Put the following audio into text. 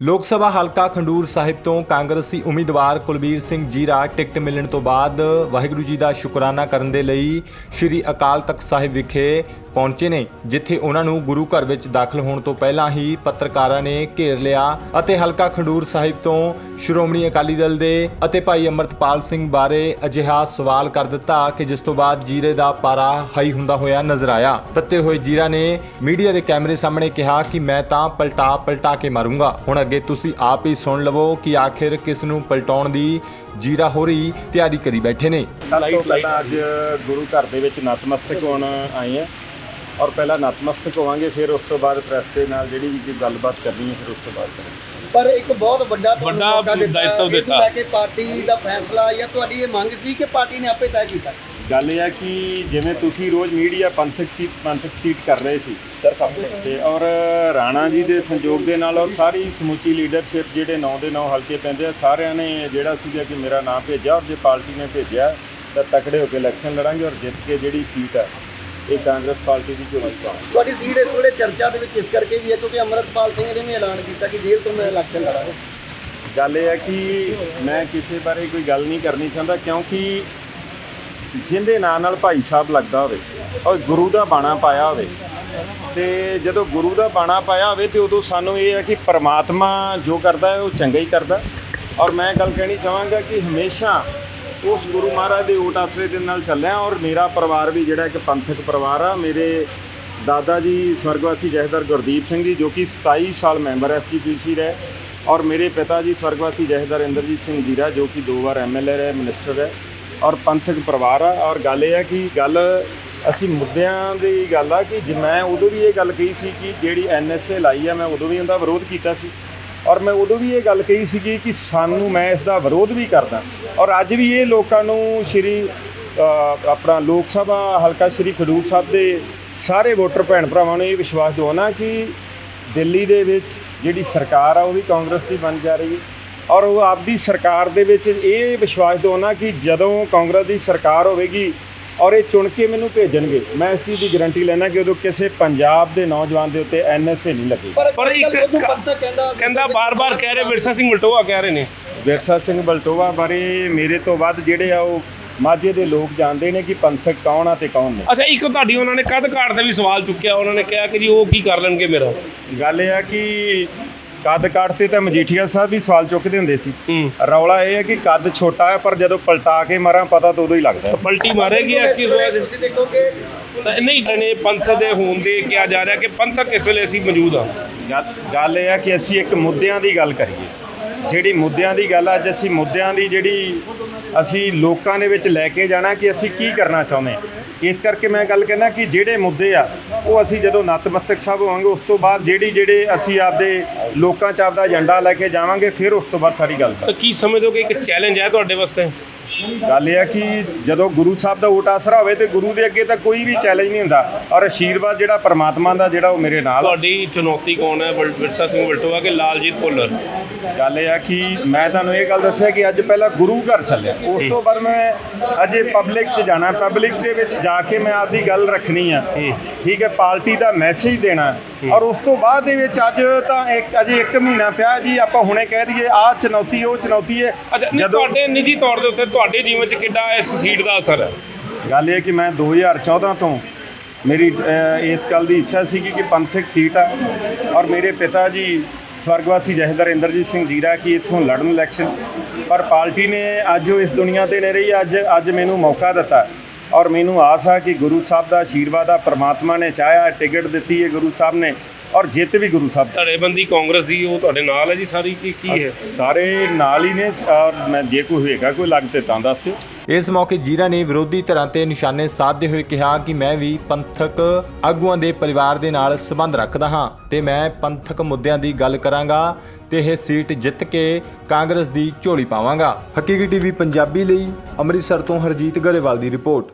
ਲੋਕ ਸਭਾ ਹਲਕਾ ਖੰਡੂਰ ਸਾਹਿਬ ਤੋਂ ਕਾਂਗਰਸੀ ਉਮੀਦਵਾਰ ਕੁਲਬੀਰ ਸਿੰਘ ਜੀਰਾ ਟਿਕਟ ਮਿਲਣ ਤੋਂ ਬਾਅਦ ਵਾਹਿਗੁਰੂ ਜੀ ਦਾ ਸ਼ੁਕਰਾਨਾ ਕਰਨ ਦੇ ਲਈ ਸ੍ਰੀ ਅਕਾਲ ਤਖਤ ਸਾਹਿਬ ਵਿਖੇ ਪਹੁੰਚੇ ਨੇ, ਜਿੱਥੇ ਉਹਨਾਂ ਨੂੰ ਗੁਰੂ ਘਰ ਵਿੱਚ ਦਾਖਲ ਹੋਣ ਤੋਂ ਪਹਿਲਾਂ ਹੀ ਪੱਤਰਕਾਰਾਂ ਨੇ ਘੇਰ ਲਿਆ ਅਤੇ ਹਲਕਾ ਖੰਡੂਰ ਸਾਹਿਬ ਤੋਂ ਸ਼੍ਰੋਮਣੀ ਅਕਾਲੀ ਦਲ ਦੇ ਅਤੇ ਭਾਈ ਅਮਰਤਪਾਲ ਸਿੰਘ ਬਾਰੇ ਅਜਿਹਾ ਸਵਾਲ ਕਰ ਦਿੱਤਾ ਕਿ ਜਿਸ ਤੋਂ ਬਾਅਦ ਜੀਰੇ ਦਾ ਪਾਰਾ ਹਾਈ ਹੁੰਦਾ ਹੋਇਆ ਨਜ਼ਰ ਆਇਆ। ਤੱਤੇ ਹੋਏ ਜੀਰਾ ਨੇ ਮੀਡੀਆ ਦੇ ਕੈਮਰੇ ਸਾਹਮਣੇ ਕਿਹਾ ਕਿ ਮੈਂ ਤਾਂ ਪਲਟਾ ਪਲਟਾ ਕੇ ਮਾਰੂੰਗਾ। ਹੁਣ ਅੱਗੇ ਤੁਸੀਂ ਆਪ ਹੀ ਸੁਣ ਲਵੋ ਕਿ ਆਖਿਰ ਕਿਸ ਨੂੰ ਪਲਟਾਉਣ ਦੀ ਜੀਰਾ ਹੋ ਰਹੀ ਤਿਆਰੀ ਕਰੀ ਬੈਠੇ ਨੇ। ਸਭ ਤੋਂ ਪਹਿਲਾਂ ਅੱਜ ਗੁਰੂ ਘਰ ਦੇ ਵਿੱਚ ਨਤਮਸਤਕ ਹੋਣ ਆਏ ਆ। ਔਰ ਪਹਿਲਾਂ ਨਤਮਸਤਕ ਹੋਵਾਂਗੇ ਫਿਰ ਉਸ ਤੋਂ ਬਾਅਦ ਪ੍ਰੈਸ ਦੇ ਨਾਲ ਜਿਹੜੀ ਵੀ ਕੋਈ ਗੱਲਬਾਤ ਕਰਨੀ ਹੈ ਫਿਰ ਉਸ ਤੋਂ ਬਾਅਦ ਕਰਾਂਗੇ। ਪਰ ਇੱਕ ਬਹੁਤ ਵੱਡਾ ਤੁਹਾਨੂੰ ਵੱਡਾ ਮੌਕਾ ਦਿੱਤਾ ਦਾਇਿਤਵ ਇਹਨੂੰ ਦਿੱਤਾ। ਲੈ ਕੇ ਪਾਰਟੀ ਦਾ ਫੈਸਲਾ ਜਾਂ ਤੁਹਾਡੀ ਇਹ ਮੰਗ ਸੀ ਕਿ ਪਾਰਟੀ ਨੇ ਆਪੇ ਤੈਅ ਕੀਤਾ? ਗੱਲ ਇਹ ਹੈ ਕਿ ਜਿਵੇਂ ਤੁਸੀਂ ਰੋਜ਼ ਮੀਡੀਆ ਪੰਥਕ ਸੀਟ ਪੰਥਕ ਸੀਟ ਕਰ ਰਹੇ ਸੀ। ਸਰ ਸਾਹਮਣੇ ਤੇ ਔਰ ਰਾਣਾ ਜੀ ਦੇ ਸੰਯੋਗ ਦੇ ਨਾਲ ਔਰ ਸਾਰੀ ਸਮੁੱਚੀ ਲੀਡਰਸ਼ਿਪ ਜਿਹੜੇ 9 ਦੇ 9 ਹਲਕੇ ਪੈਂਦੇ ਆ ਸਾਰਿਆਂ ਨੇ ਜਿਹੜਾ ਸੀਗਾ ਕਿ ਮੇਰਾ ਨਾਮ ਭੇਜਿਆ ਔਰ ਜੇ ਪਾਰਟੀ ਨੇ ਭੇਜਿਆ ਤਾਂ ਤਕੜੇ ਹੋ ਕੇ ਇਲੈਕਸ਼ਨ ਲੜਾਂਗੇ ਔਰ ਜਿੱਤ ਕੇ ਜਿਹੜੀ ਸੀਟ ਹੈ ਇਹ ਕਾਂਗਰਸ ਪਾਰਟੀ ਦੀ ਝੋਲੀ ਪਾਵਾਂਗੇ ਤੁਹਾਡੀ ਸੀਟ ਇਸ ਵੇਲੇ ਚਰਚਾ ਦੇ ਵਿੱਚ ਇਸ ਕਰਕੇ ਵੀ ਹੈ ਕਿਉਂਕਿ ਅਮਰਤਪਾਲ ਸਿੰਘ ਨੇ ਵੀ ਐਲਾਨ ਕੀਤਾ ਕਿ ਜੇਲ੍ਹ ਤੋਂ ਮੈਂ ਇਲੈਕਸ਼ਨ ਲੜਾਂਗਾ। ਗੱਲ ਇਹ ਹੈ ਕਿ ਮੈਂ ਕਿਸੇ ਬਾਰੇ ਕੋਈ ਗੱਲ ਨਹੀਂ ਕਰਨੀ ਚਾਹੁੰਦਾ ਕਿਉਂਕਿ ਜਿੰਦੇ ਨਾਂ ਨਾਲ ਭਾਈ ਸਾਹਿਬ ਲੱਗਦਾ ਹੋਵੇ ਔਰ ਗੁਰੂ ਦਾ ਬਾਣਾ ਪਾਇਆ ਹੋਵੇ ਤੇ ਜਦੋਂ ਗੁਰੂ ਦਾ ਬਾਣਾ ਪਾਇਆ ਹੋਵੇ ਤੇ ਉਦੋਂ ਸਾਨੂੰ ਇਹ ਹੈ ਕਿ ਪ੍ਰਮਾਤਮਾ ਜੋ ਕਰਦਾ ਹੈ ਉਹ ਚੰਗਾ ਹੀ ਕਰਦਾ। ਔਰ ਮੈਂ ਗੱਲ ਕਹਿਣੀ ਚਾਹਾਂਗਾ ਕਿ ਹਮੇਸ਼ਾ ਉਸ ਗੁਰੂ ਮਹਾਰਾਜ ਦੇ ਓਟ ਆਸਰੇ ਦੇ ਨਾਲ ਚੱਲਿਆ ਔਰ ਮੇਰਾ ਪਰਿਵਾਰ ਵੀ ਜਿਹੜਾ ਇੱਕ ਪੰਥਕ ਪਰਿਵਾਰ ਆ, ਮੇਰੇ ਦਾਦਾ ਜੀ ਸਵਰਗਵਾਸੀ ਜਹੇਦਾਰ ਗੁਰਦੀਪ ਸਿੰਘ ਜੀ, ਜੋ ਕਿ 27 ਸਾਲ ਮੈਂਬਰ ਐਸਜੀਪੀਸੀ ਰਹੇ ਔਰ ਮੇਰੇ ਪਿਤਾ ਜੀ ਸਵਰਗਵਾਸੀ ਜਹੇਦਾਰ ਇੰਦਰਜੀਤ ਸਿੰਘ ਜੀਰਾ, ਜੋ ਕਿ ਦੋ ਵਾਰ ਐਮਐਲਏ ਰਹੇ, ਮਿਨਿਸਟਰ ਹੈ ਔਰ ਪੰਥਕ ਪਰਿਵਾਰ ਆ। ਔਰ ਗੱਲ ਇਹ ਆ ਕਿ ਗੱਲ ਅਸੀਂ ਮੁੱਦਿਆਂ ਦੀ ਗੱਲ ਆ ਕਿ ਜੇ ਮੈਂ ਉਦੋਂ ਵੀ ਇਹ ਗੱਲ ਕਹੀ ਸੀ ਕਿ ਜਿਹੜੀ ਐਨਐਸਏ ਲਾਈ ਆ, ਮੈਂ ਉਦੋਂ ਵੀ ਉਹਦਾ ਵਿਰੋਧ ਕੀਤਾ ਸੀ। ਔਰ ਮੈਂ ਉਦੋਂ ਵੀ ਇਹ ਗੱਲ ਕਹੀ ਸੀਗੀ ਕਿ ਸਾਨੂੰ ਮੈਂ ਇਸ ਦਾ ਵਿਰੋਧ ਵੀ ਕਰਦਾ। ਔਰ ਅੱਜ ਵੀ ਇਹ ਲੋਕਾਂ ਨੂੰ ਸ਼੍ਰੀ ਆਪਣਾ ਲੋਕ ਸਭਾ, ਹਲਕਾ ਸ਼੍ਰੀ ਖਡੂਰ ਸਾਹਿਬ ਦੇ ਸਾਰੇ ਵੋਟਰ ਭੈਣ ਭਰਾਵਾਂ ਨੂੰ ਇਹ ਵਿਸ਼ਵਾਸ ਦਿਵਾਉਣਾ ਕਿ ਦਿੱਲੀ ਦੇ ਵਿੱਚ ਜਿਹੜੀ ਸਰਕਾਰ ਆ ਉਹ ਵੀ ਕਾਂਗਰਸ ਦੀ ਬਣ ਜਾ ਰਹੀ। ਹੈ ਔਰ ਉਹ ਆਪਦੀ ਸਰਕਾਰ ਦੇ ਵਿੱਚ ਇਹ ਵਿਸ਼ਵਾਸ ਦਿਵਾਉਣਾ ਕਿ ਜਦੋਂ ਕਾਂਗਰਸ ਦੀ ਸਰਕਾਰ ਹੋਵੇਗੀ ਔਰ ਇਹ ਚੁਣ ਕੇ ਮੈਨੂੰ ਭੇਜਣਗੇ। ਮੈਂ ਇਸ ਚੀਜ਼ ਦੀ ਗਾਰੰਟੀ ਲੈਣਾ ਕਿ ਉਦੋਂ ਕਿਸੇ ਪੰਜਾਬ ਦੇ ਨੌਜਵਾਨ ਦੇ ਉੱਤੇ ਐਨਐਸਏ ਨਹੀਂ ਲੱਗੀ। ਪਰ ਇੱਕ- ਕਹਿੰਦਾ ਬਾਰ-ਬਾਰ ਕਹਿ ਰਹੇ ਵਿਰਸਾ ਸਿੰਘ ਵਲਟੋਆ ਕਹਿ ਰਹੇ ਨੇ। ਵਿਰਸਾ ਸਿੰਘ ਬਲਟੋਆ ਬਾਰੇ ਮੇਰੇ ਤੋਂ ਵੱਧ ਜਿਹੜੇ ਆ ਉਹ ਮਾਝੇ ਦੇ ਲੋਕ ਜਾਣਦੇ ਨੇ ਕਿ ਪੰਥਕ ਕੌਣ ਆ ਤੇ ਕੌਣ ਨਹੀਂ। ਅੱਛਾ ਇੱਕ ਤੁਹਾਡੀ ਉਹਨਾਂ ਨੇ ਕਦ ਘਾਟ ਤੇ ਵੀ ਸਵਾਲ ਚੁੱਕਿਆ। ਉਹਨਾਂ ਨੇ ਕਿਹਾ ਕਿ ਜੀ ਉਹ ਕੀ ਕਰ ਲੈਣਗੇ ਮੇਰਾ? ਗੱਲ ਇਹ ਆ ਕਿ ਕੱਦ ਕਾਠ ਤੇ ਤਾਂ ਮਜੀਠੀਆ ਸਾਹਿਬ ਵੀ ਸਵਾਲ ਚੁੱਕਦੇ ਹੁੰਦੇ ਸੀ। ਰੌਲਾ ਇਹ ਹੈ ਕਿ ਕੱਦ ਛੋਟਾ ਹੈ ਪਰ ਜਦੋਂ ਪਲਟਾ ਕੇ ਮਾਰਾਂ ਪਤਾ ਤਾਂ ਉਦੋਂ ਹੀ ਲੱਗਦਾ ਹੈ। ਪਲਟੀ ਮਾਰੇਗੀ ਐਤਕੀ ਰੋਜ਼ ਤੁਸੀਂ ਦੇਖੋਗੇ ਨਹੀਂ ਨੇ ਪੰਥ ਦੇ ਹੋਣ ਦੇ ਕਿਹਾ ਜਾ ਰਿਹਾ ਕਿ ਪੰਥਕ ਇਸ ਵੇਲੇ ਅਸੀਂ ਮੌਜੂਦ ਆ ਗੱਲ ਗੱਲ ਇਹ ਹੈ ਕਿ ਅਸੀਂ ਇੱਕ ਮੁੱਦਿਆਂ ਦੀ ਗੱਲ ਕਰੀਏ। ਜਿਹੜੀ ਮੁੱਦਿਆਂ ਦੀ ਗੱਲ ਆ, ਅੱਜ ਅਸੀਂ ਮੁੱਦਿਆਂ ਦੀ ਜਿਹੜੀ ਅਸੀਂ ਲੋਕਾਂ ਦੇ ਵਿੱਚ ਲੈ ਕੇ ਜਾਣਾ ਕਿ ਅਸੀਂ ਕੀ ਕਰਨਾ ਚਾਹੁੰਦੇ ਹਾਂ। ਇਸ ਕਰਕੇ ਮੈਂ ਗੱਲ ਕਹਿੰਦਾ ਕਿ ਜਿਹੜੇ ਮੁੱਦੇ ਆ ਉਹ ਅਸੀਂ ਜਦੋਂ ਨਤਮਸਤਕ ਸਾਹਿਬ ਹੋਵਾਂਗੇ ਉਸ ਤੋਂ ਬਾਅਦ ਜਿਹੜੀ ਜਿਹੜੇ ਅਸੀਂ ਆਪਦੇ ਲੋਕਾਂ 'ਚ ਆਪਦਾ ਏਜੰਡਾ ਲੈ ਕੇ ਜਾਵਾਂਗੇ ਫਿਰ ਉਸ ਤੋਂ ਬਾਅਦ ਸਾਰੀ ਗੱਲ ਤਾਂ ਕੀ ਸਮਝਦੇ ਹੋ ਕਿ ਇੱਕ ਚੈਲੰਜ ਹੈ ਤੁਹਾਡੇ ਵਾਸਤੇ? ਗੱਲ ਇਹ ਹੈ ਕਿ ਜਦੋਂ ਗੁਰੂ ਸਾਹਿਬ ਦਾ ਓਟ ਆਸਰਾ ਹੋਵੇ ਤੇ ਗੁਰੂ ਦੇ ਅੱਗੇ ਤਾਂ ਕੋਈ ਵੀ ਚੈਲੰਜ ਨਹੀਂ ਹੁੰਦਾ ਔਰ ਆਸ਼ੀਰਵਾਦ ਜਿਹੜਾ ਪਰਮਾਤਮਾ ਦਾ ਜਿਹੜਾ ਉਹ ਮੇਰੇ ਨਾਲ ਆ। ਤੁਹਾਡੀ ਚੁਣੌਤੀ ਕੌਣ ਹੈ? ਵਿਰਸਾ ਸਿੰਘ ਵਲਟੋਆ ਕਿ ਲਾਲਜੀਤ ਭੁੱਲਰ? ਗੱਲ ਇਹ ਆ ਕਿ ਮੈਂ ਤੁਹਾਨੂੰ ਇਹ ਗੱਲ ਦੱਸਿਆ ਕਿ ਅੱਜ ਪਹਿਲਾਂ ਗੁਰੂ ਘਰ ਚੱਲਿਆ। ਉਸ ਤੋਂ ਬਾਅਦ ਮੈਂ ਅਜੇ ਪਬਲਿਕ 'ਚ ਜਾਣਾ ਪਬਲਿਕ ਦੇ ਵਿੱਚ ਜਾ ਕੇ ਮੈਂ ਆਪਦੀ ਗੱਲ ਰੱਖਣੀ ਆ। ਠੀਕ ਹੈ ਪਾਰਟੀ ਦਾ ਮੈਸੇਜ ਦੇਣਾ। ਔਰ ਉਸ ਤੋਂ ਬਾਅਦ ਦੇ ਵਿੱਚ ਅੱਜ ਤਾਂ ਇੱਕ ਅਜੇ 1 ਮਹੀਨਾ ਪਿਆ ਜੀ ਆਪਾਂ ਹੁਣੇ ਕਹਿ ਦਈਏ ਆਹ ਚੁਣੌਤੀ ਉਹ ਚੁਣੌਤੀ ਹੈ। ਅੱਛਾ ਨਹੀਂ ਤੁਹਾਡੇ ਨਿੱਜੀ ਤੌਰ ਦੇ ਉੱਤੇ ਤੁਹਾਡੇ ਜੀਵਨ 'ਚ ਕਿੱਡਾ ਇਸ ਸੀਟ ਦਾ ਅਸਰ ਹੈ? ਗੱਲ ਇਹ ਕਿ ਮੈਂ 2014 ਤੋਂ ਮੇਰੀ ਇਸ ਗੱਲ ਦੀ ਇੱਛਾ ਸੀ ਕਿ ਪੰਥਕ ਸੀਟ ਆ। ਔਰ ਮੇਰੇ ਪਿਤਾ ਜੀ ਸਵਰਗਵਾਸੀ ਜਹੇਦਾਰ ਇੰਦਰਜੀਤ ਸਿੰਘ ਜੀਰਾ ਕਿ ਇੱਥੋਂ ਲੜਨ ਇਲੈਕਸ਼ਨ ਪਰ ਪਾਰਟੀ ਨੇ ਅੱਜ ਉਹ ਇਸ ਦੁਨੀਆ ਤੇ ਨਹੀਂ ਰਹੀ ਅੱਜ ਅੱਜ ਮੈਨੂੰ ਮੌਕਾ ਦਿੱਤਾ। ਔਰ ਮੈਨੂੰ ਆਸ ਆ ਕਿ ਗੁਰੂ ਸਾਹਿਬ ਦਾ ਆਸ਼ੀਰਵਾਦ ਆ ਪ੍ਰਮਾਤਮਾ ਨੇ ਚਾਹਿਆ ਟਿਕਟ ਦਿੱਤੀ ਹੈ ਗੁਰੂ ਸਾਹਿਬ ਨੇ ਔਰ ਜਿੱਤ ਵੀ ਗੁਰੂ ਸਾਹਿਬ। ਧੜੇਬੰਦੀ ਕਾਂਗਰਸ ਦੀ ਉਹ ਤੁਹਾਡੇ ਨਾਲ ਹੈ ਜੀ ਸਾਰੀ ਕੀ ਕੀ ਹੈ? ਸਾਰੇ ਨਾਲ ਹੀ ਨੇ ਔਰ ਮੈਂ ਜੇ ਕੋਈ ਹੋਏਗਾ ਕੋਈ ਲੱਗ ਤੇ ਤਾਂ ਦੱਸਿਓ। ਇਸ ਮੌਕੇ ਜੀਰਾ ਨੇ ਵਿਰੋਧੀ ਧਿਰਾਂ ਤੇ ਨਿਸ਼ਾਨੇ ਸਾਧਦੇ ਹੋਏ ਕਿਹਾ ਕਿ ਮੈਂ ਵੀ ਪੰਥਕ ਆਗੂਆਂ ਦੇ ਪਰਿਵਾਰ ਦੇ ਨਾਲ ਸੰਬੰਧ ਰੱਖਦਾ ਹਾਂ ਤੇ ਮੈਂ ਪੰਥਕ ਮੁੱਦਿਆਂ ਦੀ ਗੱਲ ਕਰਾਂਗਾ ਤੇ ਇਹ ਸੀਟ ਜਿੱਤ ਕੇ ਕਾਂਗਰਸ ਦੀ ਝੋਲੀ ਪਾਵਾਂਗਾ। ਹਕੀਕੀ ਟੀਵੀ ਪੰਜਾਬੀ ਲਈ ਅੰਮ੍ਰਿਤਸਰ ਤੋਂ ਹਰਜੀਤ ਗਰੇਵਾਲ ਦੀ ਰਿਪੋਰਟ।